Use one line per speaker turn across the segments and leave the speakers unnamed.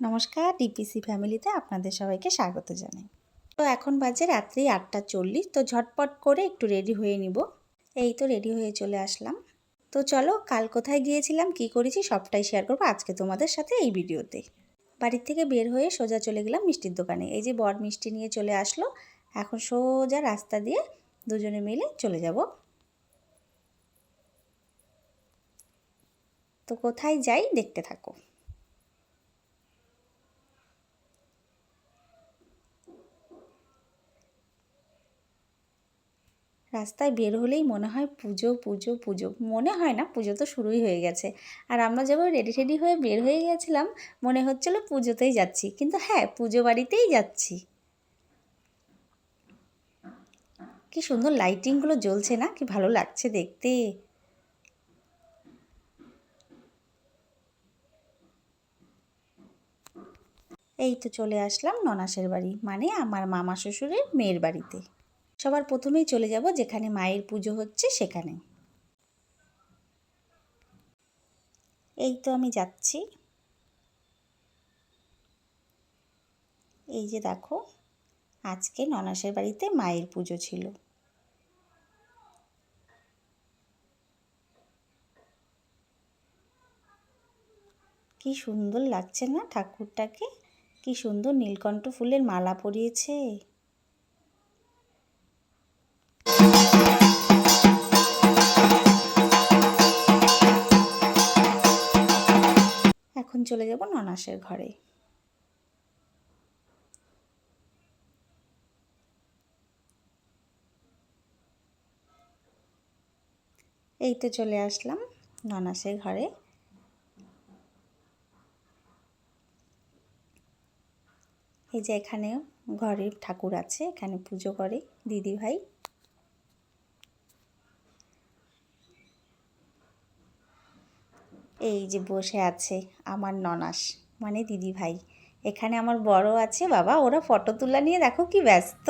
নমস্কার ডিপিসি ফ্যামিলিতে আপনাদের সবাইকে স্বাগত জানাই। তো এখন বাজে রাত্রি আটটা চল্লিশ, তো ঝটপট করে একটু রেডি হয়ে নিব। এই তো রেডি হয়ে চলে আসলাম। তো চলো, কাল কোথায় গিয়েছিলাম, কি করেছি, সবটাই শেয়ার করব আজকে তোমাদের সাথে এই ভিডিওতে। বাড়ির থেকে বের হয়ে সোজা চলে গেলাম মিষ্টির দোকানে। এই যে বর মিষ্টি নিয়ে চলে আসলো, এখন সোজা রাস্তা দিয়ে দুজনে মিলে চলে যাব। তো কোথায় যাই, দেখতে থাকো। রাস্তায় বের হলেই মনে হয় পুজো পুজো পুজো। মনে হয় না, পুজো তো শুরুই হয়ে গেছে। আর আমরা যেভাবে রেডি টেডি হয়ে বের হয়ে গেছিলাম, মনে হচ্ছিল পুজোতেই যাচ্ছি। কিন্তু হ্যাঁ পুজো বাড়িতেই যাচ্ছি। কি সুন্দর লাইটিংগুলো জ্বলছে না? কি ভালো লাগছে দেখতে। এই তো চলে আসলাম ননাসের বাড়ি মানে আমার মামা শ্বশুরের মেয়ের বাড়িতে। সবার প্রথমেই চলে যাব যেখানে মায়ের পুজো হচ্ছে সেখানে। এই তো আমি যাচ্ছি। এই যে দেখো, আজকে ননাসের বাড়িতে মায়ের পুজো ছিল। কি সুন্দর লাগছে না ঠাকুরটাকে? কি সুন্দর নীলকণ্ঠ ফুলের মালা পরিয়েছে। চলে যাব ননাসের ঘরে এই তো চলে আসলাম ননাসের ঘরে। এই যে এখানে ঘরের ঠাকুর আছে, এখানে পুজো করে দিদি এই যে বসে আছে আমার ননাস মানে দিদি ভাই। এখানে আমার বড় আছে, বাবা, ওরা ফটো তোলা নিয়ে দেখো কি ব্যস্ত।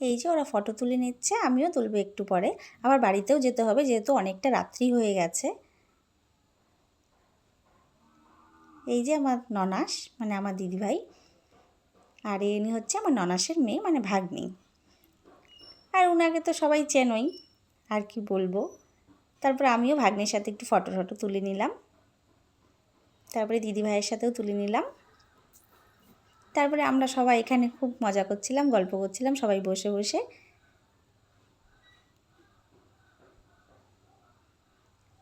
এই যে ওরা ফটো তুলে নিচ্ছে, আমিও তুলবো একটু পরে। আবার বাড়িতেও যেতে হবে, যেহেতু অনেকটা রাত্রি হয়ে গেছে। এই যে আমার ননাস মানে আমার দিদিভাই আর ইনি হচ্ছে আমার ননাসের মেয়ে মানে ভাগ্নি। আর ওনাকে তো সবাই চেনই, আর কি বলব। তারপর আমিও ভাগ্নের সাথে একটু ফটো ফটো তুলে নিলাম। তারপরে দিদিভাইয়ের সাথেও তুলে নিলাম। তারপরে আমরা সবাই এখানে খুব মজা করছিলাম, গল্প করছিলাম, সবাই বসে বসে।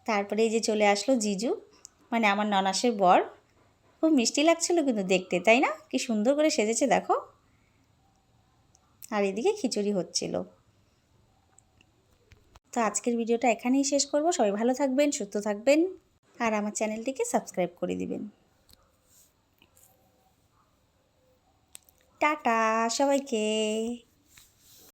তারপরে এই যে চলে আসলো জিজু মানে আমার ননাসের বর। খুব মিষ্টি লাগছিল কিন্তু দেখতে, তাই না? কি সুন্দর করে সেজেছে, দেখো। আর এদিকে খিচুড়ি হচ্ছিল। তো আজকের ভিডিওটা এখানেই শেষ করব। সবাই ভালো থাকবেন, সুস্থ থাকবেন। আর আমার চ্যানেলটিকে সাবস্ক্রাইব করে দিবেন। টাটা সবাইকে।